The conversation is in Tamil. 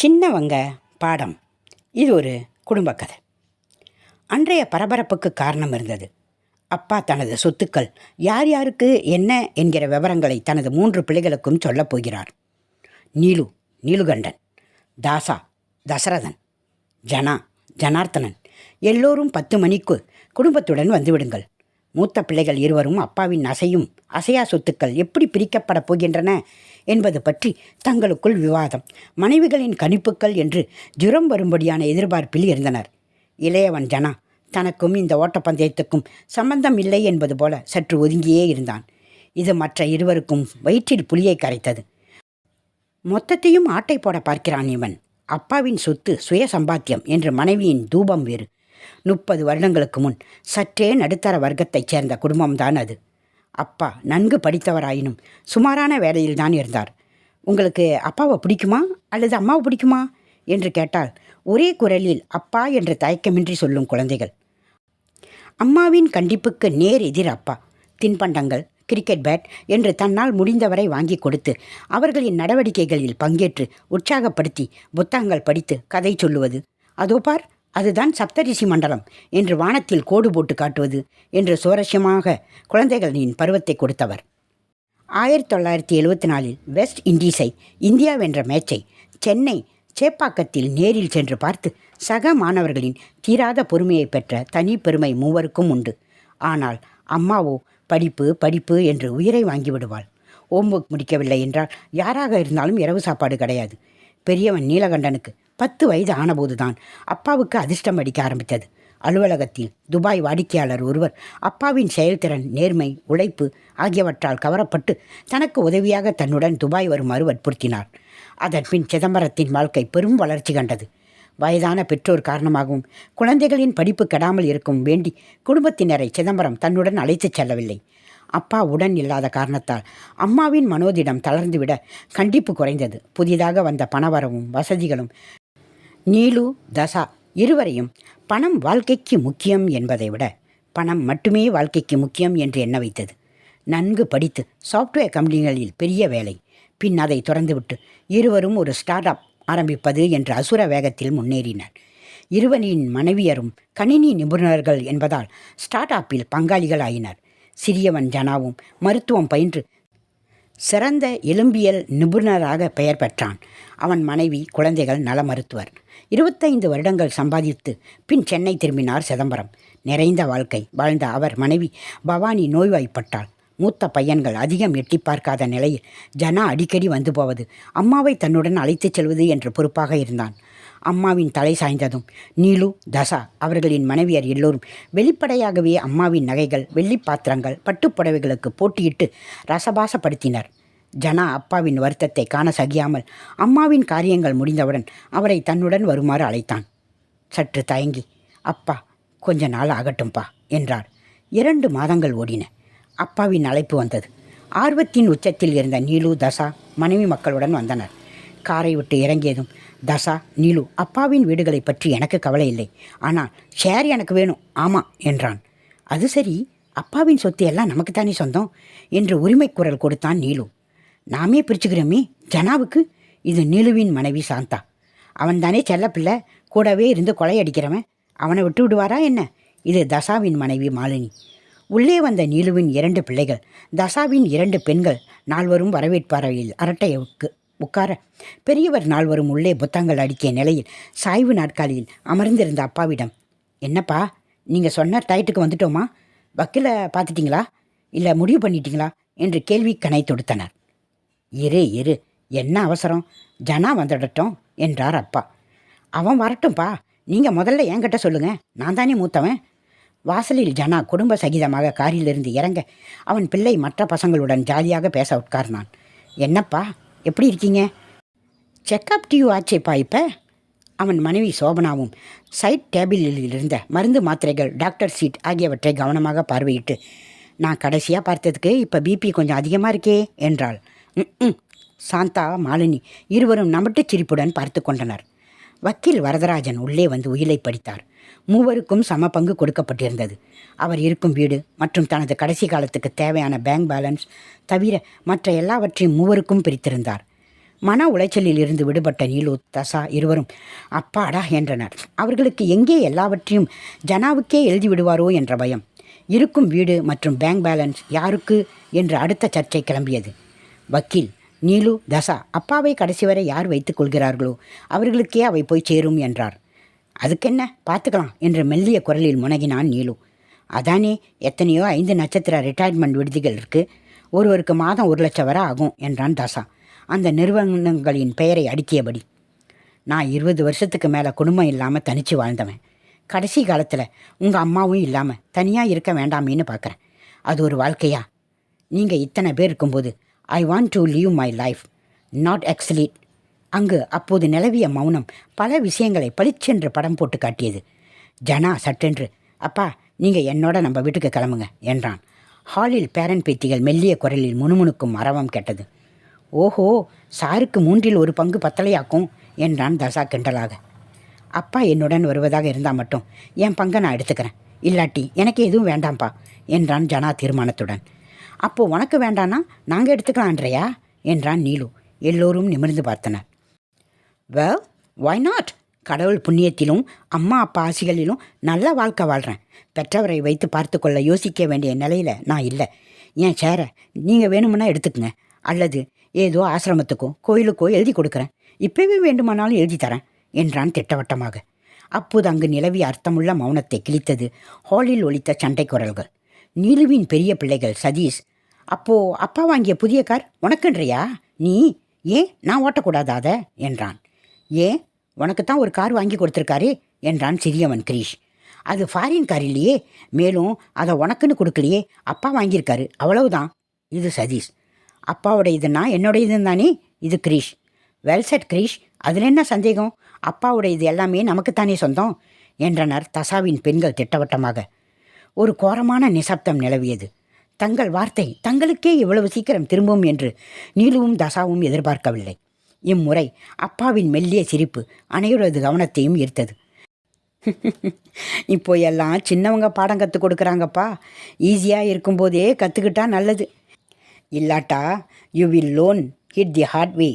சின்னவங்க பாடம். இது ஒரு குடும்ப கதை. அன்றைய பரபரப்புக்கு காரணம் இருந்தது. அப்பா தனது சொத்துக்கள் யார் யாருக்கு என்ன என்கிற விவரங்களை தனது மூன்று பிள்ளைகளுக்கும் சொல்லப் போகிறார். நீலு நீலுகண்டன் தாசா தசரதன் ஜனா ஜனார்த்தனன் எல்லோரும் பத்து மணிக்கு குடும்பத்துடன் வந்துவிடுங்கள். மூத்த பிள்ளைகள் இருவரும் அப்பாவின் அசையும் அசையா சொத்துக்கள் எப்படி பிரிக்கப்படப் போகின்றன என்பது பற்றி தங்களுக்குள் விவாதம். மனைவிகளின் கணிப்புகள் என்று ஜுரம் வரும்படியான எதிர்பார்ப்பில் இருந்தனர். இளையவன் ஜனா தனக்கும் இந்த ஓட்டப்பந்தயத்துக்கும் சம்பந்தம் இல்லை என்பது போல சற்று ஒதுங்கியே இருந்தான். இது மற்ற இருவருக்கும் வயிற்றில் புலியை கரைத்தது. மொத்தத்தையும் ஆட்டை போட பார்க்கிறான் இவன். அப்பாவின் சொத்து சுய சம்பாத்தியம் என்று மனைவியின் தூபம் வேறு. முப்பது வருடங்களுக்கு முன் சற்றே நடுத்தர வர்க்கத்தைச் சேர்ந்த குடும்பம்தான் அது. அப்பா நன்கு படித்தவராயினும் சுமாரான வேலையில்தான் இருந்தார். உங்களுக்கு அப்பாவை பிடிக்குமா? அல்லது அம்மாவை பிடிக்குமா? என்று கேட்டால் ஒரே குரலில் அப்பா என்று தயக்கமின்றி சொல்லும் குழந்தைகள். அம்மாவின் கண்டிப்புக்கு நேர் எதிர் அப்பா. தின்பண்டங்கள் கிரிக்கெட் பேட் என்று தன்னால் முடிந்தவரை வாங்கி கொடுத்து அவர்களின் நடவடிக்கைகளில் பங்கேற்று உற்சாகப்படுத்தி புத்தகங்கள் படித்து கதை சொல்லுவது. அதோ பார் அதுதான் சப்தரிஷி மண்டலம் என்று வானத்தில் கோடு போட்டு காட்டுவது என்று சுவாரஸ்யமாக குழந்தைகளின் பருவத்தை கொடுத்தவர். ஆயிரத்தி தொள்ளாயிரத்தி எழுபத்தி நாலில் வெஸ்ட் இண்டீஸை இந்தியா வென்ற மேட்சை சென்னை சேப்பாக்கத்தில் நேரில் சென்று பார்த்து சக மாணவர்களின் தீராத பொறுமையை பெற்ற தனி பெருமை மூவருக்கும் உண்டு. ஆனால் அம்மாவோ படிப்பு படிப்பு என்று உயிரை வாங்கிவிடுவாள் ஹோம்ஒர்க் முடிக்கவில்லை என்றால் யாராக இருந்தாலும் இரவு சாப்பாடு கிடையாது. பெரியவன் நீலகண்டனுக்கு பத்து வயது ஆனபோதுதான் அப்பாவுக்கு அதிர்ஷ்டம் அடிக்க ஆரம்பித்தது. அலுவலகத்தில் துபாய் வாடிக்கையாளர் ஒருவர் அப்பாவின் செயல்திறன் நேர்மை உழைப்பு ஆகியவற்றால் கவரப்பட்டு தனக்கு உதவியாக தன்னுடன் துபாய் வருமாறு வற்புறுத்தினார் அதன் பின் சிதம்பரத்தின் வாழ்க்கை பெரும் வளர்ச்சி கண்டது. வயதான பெற்றோர் காரணமாகவும் குழந்தைகளின் படிப்பு கெடாமல் இருக்கும் வேண்டி குடும்பத்தினரை சிதம்பரம் தன்னுடன் அழைத்துச் செல்லவில்லை. அப்பா உடன் இல்லாத காரணத்தால் அம்மாவின் மனோதிடம் தளர்ந்துவிட கண்டிப்பு குறைந்தது. புதிதாக வந்த பணவரவும் வசதிகளும் நீலு தசா இருவரையும் பணம் வாழ்க்கைக்கு முக்கியம் என்பதை விட பணம் மட்டுமே வாழ்க்கைக்கு முக்கியம் என்று எண்ண வைத்தது. நன்கு படித்து சாஃப்ட்வேர் கம்பெனிகளில் பெரிய வேலை. பின் அதை துறந்துவிட்டு இருவரும் ஒரு ஸ்டார்ட் அப் ஆரம்பிப்பது என்ற அசுர வேகத்தில் முன்னேறினர். இருவரின் மனைவியரும் கணினி நிபுணர்கள் என்பதால் ஸ்டார்ட் அப்பில் பங்காளிகள் ஆயினர் சிறியவன் ஜனாவும் மருத்துவம் பயின்று சிறந்த எலும்பியல் நிபுணராக பெயர் பெற்றான். அவன் மனைவி குழந்தைகள் நல மருத்துவர். இருபத்தைந்து வருடங்கள் சம்பாதித்து பின் சென்னை திரும்பினார் சிதம்பரம். நிறைந்த வாழ்க்கை வாழ்ந்த அவர் மனைவி பவானி நோய்வாய்ப்பட்டாள். மூத்த பையன்கள் அதிகம் எட்டி பார்க்காத நிலையில் ஜனா அடிக்கடி வந்து போவது அம்மாவை தன்னுடன் அழைத்துச் செல்வது என்ற பொறுப்பாக இருந்தான். அம்மாவின் தலை சாய்ந்ததும் நீலு தசா அவர்களின் மனைவியர் எல்லோரும் வெளிப்படையாகவே அம்மாவின் நகைகள் வெள்ளி பாத்திரங்கள் பட்டுப்புடவைகளுக்கு போட்டியிட்டு ரசபாசப்படுத்தினர். ஜனா அப்பாவின் வருத்தத்தை காண சகியாமல் அம்மாவின் காரியங்கள் முடிந்தவுடன் அவரை தன்னுடன் வருமாறு அழைத்தான். சற்று தயங்கி அப்பா கொஞ்ச நாள் ஆகட்டும்பா என்றார். இரண்டு மாதங்கள் ஓடின. அப்பாவின் அழைப்பு வந்தது. ஆர்வத்தின் உச்சத்தில் இருந்த நீலு தசா மனைவி மக்களுடன் வந்தனர். காரை விட்டு இறங்கியதும் தசா நீலு அப்பாவின் வீடுகளை பற்றி எனக்கு கவலை இல்லை. ஆனால் ஷேர் எனக்கு வேணும். ஆமாம் என்றான். அது சரி அப்பாவின் சொத்து எல்லாம் நமக்குத்தானே சொந்தம்? என்று உரிமை குரல் கொடுத்தான் நீலு. நாமே பிரிச்சுக்கிறோமே. ஜனாவுக்கு இது நிலுவின் மனைவி சாந்தா. அவன் தானே செல்லப்பிள்ளை கூடவே இருந்து கொலையடிக்கிறவன் அவனை விட்டு விடுவாரா என்ன? இது தசாவின் மனைவி மாலினி. உள்ளே வந்த நீலுவின் இரண்டு பிள்ளைகள் தசாவின் இரண்டு பெண்கள் நால்வரும் வரவேற்பறையில் அரட்டையவுக்கு உட்கார. பெரியவர் நால்வரும் உள்ளே புத்தகங்கள் அடிக்கிய நிலையில் சாய்வு நாட்காலியில் அமர்ந்திருந்த அப்பாவிடம் என்னப்பா நீங்கள் சொன்ன டயத்துக்கு வந்துட்டோமா? வக்கீலை பார்த்துட்டிங்களா? இல்லை முடிவு பண்ணிட்டீங்களா? என்று கேள்வி கணை தொடுத்தனர். இரு இரு. என்ன அவசரம்? ஜனா வந்துடட்டும் என்றார் அப்பா. அவன் வரட்டும்பா. நீங்கள் முதல்ல என்கிட்ட சொல்லுங்க. நான் தானே மூத்தவன். வாசலில் ஜனா குடும்ப சகிதமாக காரிலிருந்து இறங்க அவன் பிள்ளை மற்ற பசங்களுடன் ஜாலியாக பேச உட்கார்ந்தான். என்னப்பா எப்படி இருக்கீங்க? செக்கப் டியூ ஆச்சேப்பா இப்போ? அவன் மனைவி சோபனாவும் சைட் டேபிளில் இருந்த மருந்து மாத்திரைகள் டாக்டர் சீட் ஆகியவற்றை கவனமாக பார்வையிட்டு நான் கடைசியாக பார்த்ததுக்கு இப்போ பிபி கொஞ்சம் அதிகமாக இருக்கே என்றாள். சாந்தா மாலினி இருவரும் நமட்டுச் சிரிப்புடன் பார்த்து கொண்டனர். வக்கீல் வரதராஜன் உள்ளே வந்து உயிலை படித்தார். மூவருக்கும் சம பங்கு கொடுக்கப்பட்டிருந்தது. அவர் இருக்கும் வீடு மற்றும் தனது கடைசி காலத்துக்கு தேவையான பேங்க் பேலன்ஸ் தவிர மற்ற எல்லாவற்றையும் மூவருக்கும் பிரித்திருந்தார். மன உளைச்சலில் இருந்து விடுபட்ட நீலு தசா இருவரும் அப்பாடா என்றனர். அவர்களுக்கு எங்கே எல்லாவற்றையும் ஜனாவுக்கே எழுதி விடுவாரோ என்ற பயம். இருக்கும் வீடு மற்றும் பேங்க் பேலன்ஸ் யாருக்கு? என்று அடுத்த சர்ச்சை கிளம்பியது. வக்கீல் நீலு தசா அப்பாவை கடைசி வரை யார் வைத்துக் கொள்கிறார்களோ அவர்களுக்கே அவை போய் சேரும் என்றார். அதுக்கென்ன? பார்த்துக்கலாம் என்று மெல்லிய குரலில் முனகினான் நீலு. அதானே எத்தனையோ ஐந்து நட்சத்திர ரிட்டையர்மெண்ட் விடுதிகள் இருக்குது ஒருவருக்கு மாதம் ஒரு லட்சம் வரை ஆகும் என்றான் தசா. அந்த நிறுவனங்களின் பெயரை அடுக்கியபடி. நான் இருபது வருஷத்துக்கு மேலே குடும்பம் இல்லாமல் தனித்து வாழ்ந்தவன். கடைசி காலத்தில் உங்கள் அம்மாவும் இல்லாமல் தனியாக இருக்க வேண்டாமேன்னு பார்க்குறேன் அது ஒரு வாழ்க்கையா? நீங்கள் இத்தனை பேர் இருக்கும்போது I want to leave my life not excellent அங்கு அப்போது நிலவிய மௌனம் பல விஷயங்களை பளிச்சென்று படம் போட்டு காட்டியது. ஜனா சட்டென்று. அப்பா நீங்கள் என்னோட நம்ம வீட்டுக்கு கிளம்புங்க என்றான். ஹாலில் பேரன் பேத்திகள் மெல்லிய குரலில் முணுமுணுக்கும் அரவம் கேட்டது. ஓஹோ சாருக்கு மூன்றில் ஒரு பங்கு பத்தலையாக்கும் என்றான் தசா கிண்டலாக. அப்பா என்னுடன் வருவதாக இருந்தால் மட்டும் என் பங்கை நான் எடுத்துக்கிறேன். இல்லாட்டி எனக்கு எதுவும் வேண்டாம்ப்பா என்றான் ஜனா தீர்மானத்துடன். அப்போ உனக்கு வேண்டானா? நாங்கள் எடுத்துக்கலான்றையா என்றான் நீலு. எல்லோரும் நிமிர்ந்து பார்த்தனர். வெல் வை நாட் கடவுள் புண்ணியத்திலும் அம்மா அப்பா ஆசிகளிலும் நல்ல வாழ்க்கை வாழ்கிறேன் பெற்றவரை வைத்து பார்த்து கொள்ள யோசிக்க வேண்டிய நிலையில் நான் இல்லை. ஏன் சேர நீங்கள் வேணுமுன்னா எடுத்துக்கங்க. அல்லது ஏதோ ஆசிரமத்துக்கோ கோயிலுக்கோ எழுதி கொடுக்குறேன். இப்போவே வேண்டுமானாலும் எழுதி தரேன் என்றான் திட்டவட்டமாக. அப்போது அங்கு நிலவிய அர்த்தமுள்ள மௌனத்தை கிழித்தது ஹாலில் ஒலித்த சண்டை குரல்கள். நீலுவின் பெரிய பிள்ளைகள் சதீஷ். அப்போ அப்பா வாங்கிய புதிய கார் உனக்குன்றியா? நீ? ஏன் நான் ஓட்டக்கூடாதா அதை? என்றான். ஏன் உனக்கு தான் ஒரு கார் வாங்கி கொடுத்துருக்காரு? என்றான் சிறியவன் கிரீஷ். அது ஃபாரின் கார் இல்லையே. மேலும் அதை உனக்குன்னு கொடுக்கலையே. அப்பா வாங்கியிருக்காரு. அவ்வளவுதான். இது சதீஷ். அப்பாவோட இதுன்னா என்னோட இதுன்னு தானே? இது கிரீஷ். Well set Girish. அதில் என்ன சந்தேகம்? அப்பாவோட இது எல்லாமே நமக்குத்தானே சொந்தம்? என்றனர் தசாவின் பெண்கள் திட்டவட்டமாக. ஒரு கோரமான நிசப்தம் நிலவியது. தங்கள் வார்த்தை தங்களுக்கே இவ்வளவு சீக்கிரம் திரும்பும் என்று நீலுவும் தசாவும் எதிர்பார்க்கவில்லை. இம்முறை அப்பாவின் மெல்லிய சிரிப்பு அனைவரது கவனத்தையும் ஈர்த்தது. இப்போ எல்லாம் சின்னவங்க பாடம் கற்றுக் கொடுக்குறாங்கப்பா. ஈஸியாக இருக்கும்போதே கற்றுக்கிட்டா நல்லது. இல்லாட்டா you will learn it the hard way